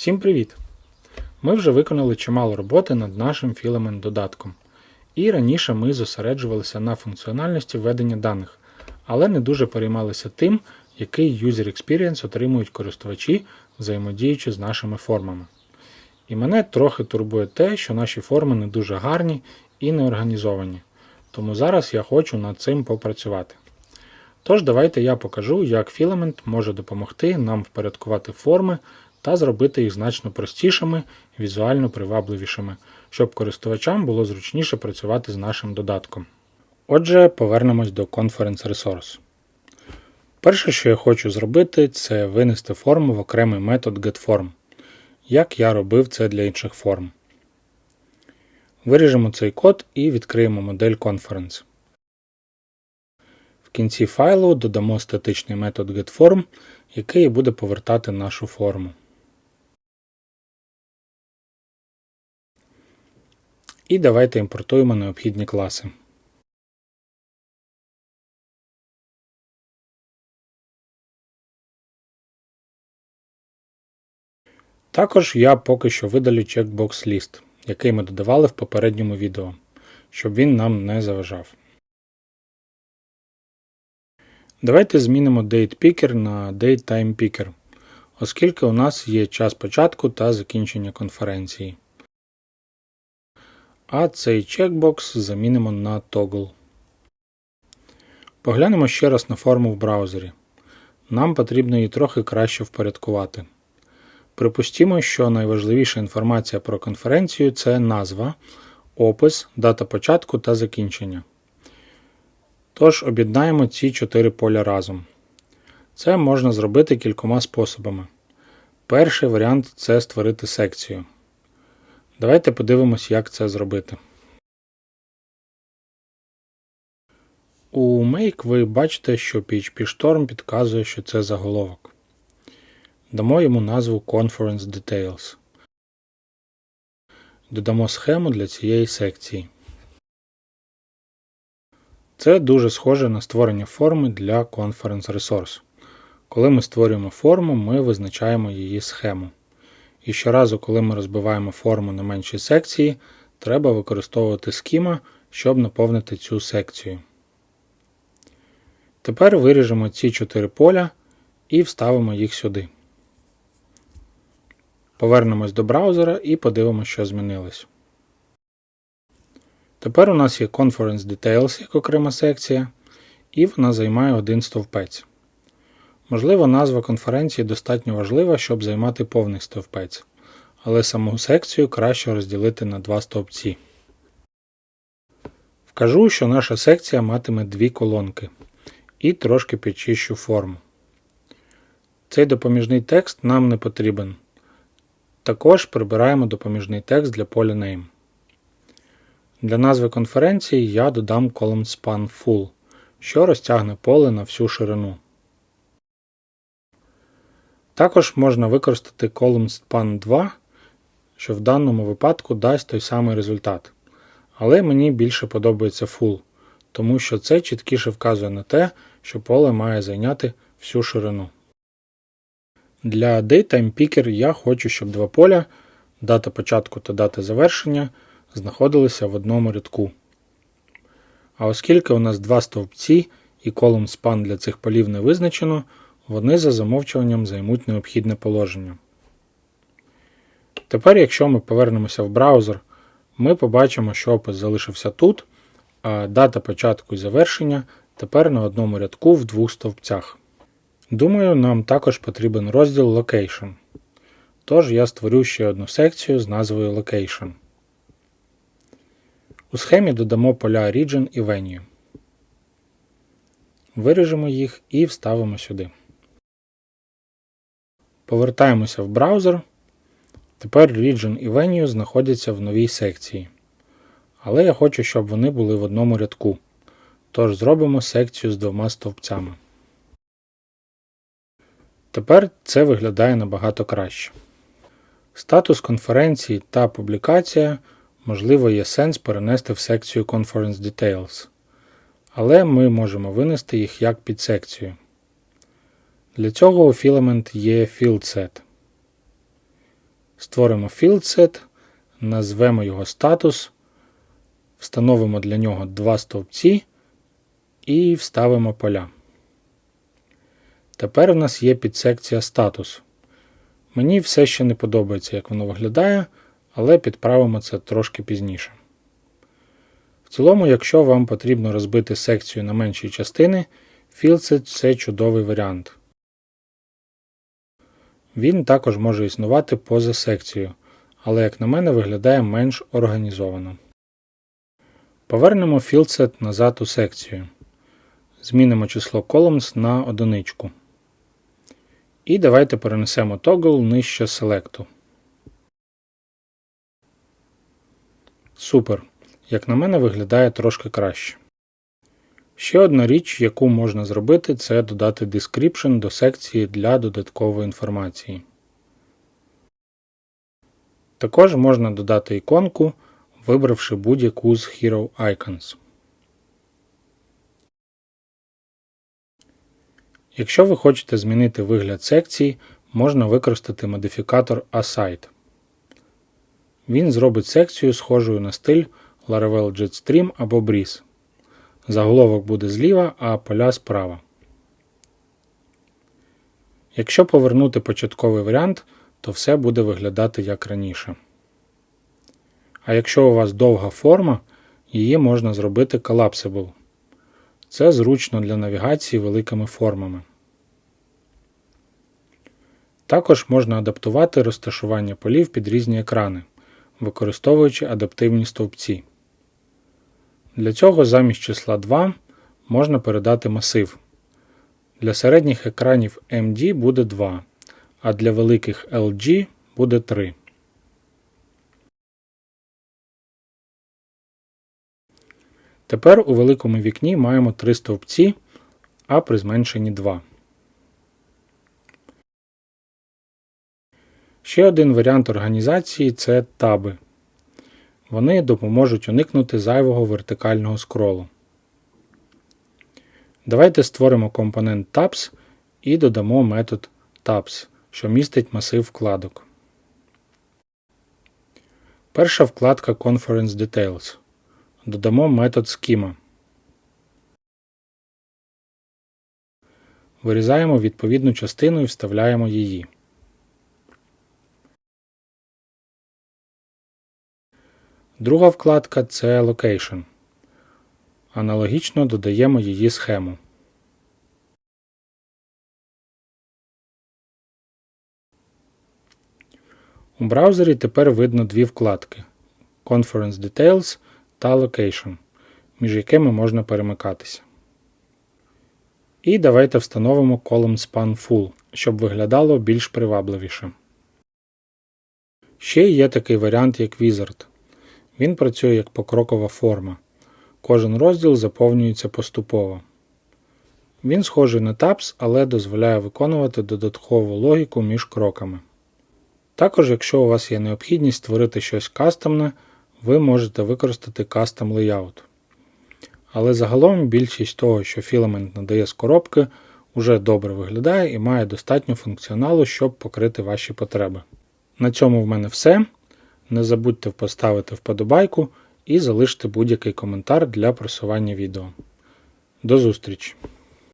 Всім привіт! Ми вже виконали чимало роботи над нашим філамент додатком. І раніше ми зосереджувалися на функціональності введення даних, але не дуже переймалися тим, який user experience отримують користувачі, взаємодіючи з нашими формами. І мене трохи турбує те, що наші форми не дуже гарні і не організовані. Тому зараз я хочу над цим попрацювати. Тож давайте я покажу, як Filament може допомогти нам впорядкувати форми та зробити їх значно простішими, візуально привабливішими, щоб користувачам було зручніше працювати з нашим додатком. Отже, повернемось до Conference Resource. Перше, що я хочу зробити, це винести форму в окремий метод getForm, як я робив це для інших форм. Виріжемо цей код і відкриємо модель Conference. В кінці файлу додамо статичний метод getForm, який буде повертати нашу форму. І давайте імпортуємо необхідні класи. Також я поки що видалю checkbox list, який ми додавали в попередньому відео, щоб він нам не заважав. Давайте змінимо DatePicker на DateTimePicker, оскільки у нас є час початку та закінчення конференції. А цей чекбокс замінимо на Toggle. Поглянемо ще раз на форму в браузері. Нам потрібно її трохи краще впорядкувати. Припустімо, що найважливіша інформація про конференцію це назва, опис, дата початку та закінчення. Тож об'єднаємо ці чотири поля разом. Це можна зробити кількома способами. Перший варіант це створити секцію. Давайте подивимось, як це зробити. У Make ви бачите, що PHP Storm підказує, що це заголовок. Дамо йому назву Conference Details. Додамо схему для цієї секції. Це дуже схоже на створення форми для Conference Resource. Коли ми створюємо форму, ми визначаємо її схему. І щоразу, коли ми розбиваємо форму на менші секції, треба використовувати схема, щоб наповнити цю секцію. Тепер виріжемо ці чотири поля і вставимо їх сюди. Повернемось до браузера і подивимося, що змінилось. Тепер у нас є Conference Details як окрема секція, і вона займає один стовпець. Можливо, назва конференції достатньо важлива, щоб займати повний стовпець, але саму секцію краще розділити на два стовпці. Вкажу, що наша секція матиме дві колонки і трошки підчищу форму. Цей допоміжний текст нам не потрібен. Також прибираємо допоміжний текст для поля Name. Для назви конференції я додам column span full, що розтягне поле на всю ширину. Також можна використати column span 2, що в даному випадку дасть той самий результат. Але мені більше подобається full, тому що це чіткіше вказує на те, що поле має зайняти всю ширину. Для DateTime Picker я хочу, щоб два поля, дата початку та дата завершення, знаходилися в одному рядку. А оскільки у нас два стовпці і column span для цих полів не визначено, вони за замовчуванням займуть необхідне положення. Тепер, якщо ми повернемося в браузер, ми побачимо, що опис залишився тут, а дата початку і завершення тепер на одному рядку в двох стовпцях. Думаю, нам також потрібен розділ Location. Тож я створю ще одну секцію з назвою Location. У схемі додамо поля Region і Venue. Виріжемо їх і вставимо сюди. Повертаємося в браузер. Тепер Region і Venue знаходяться в новій секції. Але я хочу, щоб вони були в одному рядку. Тож зробимо секцію з двома стовпцями. Тепер це виглядає набагато краще. Статус конференції та публікація, можливо, є сенс перенести в секцію Conference Details, але ми можемо винести їх як підсекцію. Для цього у Filament є FieldSet. Створимо філдсет, назвемо його статус, встановимо для нього два стовпці і вставимо поля. Тепер у нас є підсекція статус. Мені все ще не подобається, як воно виглядає, але підправимо це трошки пізніше. В цілому, якщо вам потрібно розбити секцію на менші частини, Fieldset – це чудовий варіант. Він також може існувати поза секцією, але, як на мене, виглядає менш організовано. Повернемо Fieldset назад у секцію. Змінимо число columns на одиничку. І давайте перенесемо Toggle нижче селекту. Супер. Як на мене, виглядає трошки краще. Ще одна річ, яку можна зробити, це додати description до секції для додаткової інформації. Також можна додати іконку, вибравши будь-яку з Hero Icons. Якщо ви хочете змінити вигляд секції, можна використати модифікатор Aside. Він зробить секцію схожою на стиль Laravel Jetstream або Breeze. Заголовок буде зліва, а поля справа. Якщо повернути початковий варіант, то все буде виглядати як раніше. А якщо у вас довга форма, її можна зробити collapsible. Це зручно для навігації великими формами. Також можна адаптувати розташування полів під різні екрани, використовуючи адаптивні стовпці. Для цього замість числа 2 можна передати масив. Для середніх екранів MD буде 2, а для великих LG буде 3. Тепер у великому вікні маємо 3 стовпці, а при зменшенні 2. Ще один варіант організації це таби. Вони допоможуть уникнути зайвого вертикального скролу. Давайте створимо компонент Tabs і додамо метод Tabs, що містить масив вкладок. Перша вкладка Conference Details. Додамо метод Schema. Вирізаємо відповідну частину і вставляємо її. Друга вкладка це Location. Аналогічно додаємо її схему. У браузері тепер видно дві вкладки Conference Details та Location, між якими можна перемикатися. І давайте встановимо Column Span Full, щоб виглядало більш привабливіше. Ще є такий варіант, як Wizard. Він працює як покрокова форма. Кожен розділ заповнюється поступово. Він схожий на Tabs, але дозволяє виконувати додаткову логіку між кроками. Також, якщо у вас є необхідність створити щось кастомне, ви можете використати Custom Layout. Але загалом більшість того, що філамент надає з коробки, уже добре виглядає і має достатньо функціоналу, щоб покрити ваші потреби. На цьому в мене все. Не забудьте поставити вподобайку і залишити будь-який коментар для просування відео. До зустрічі!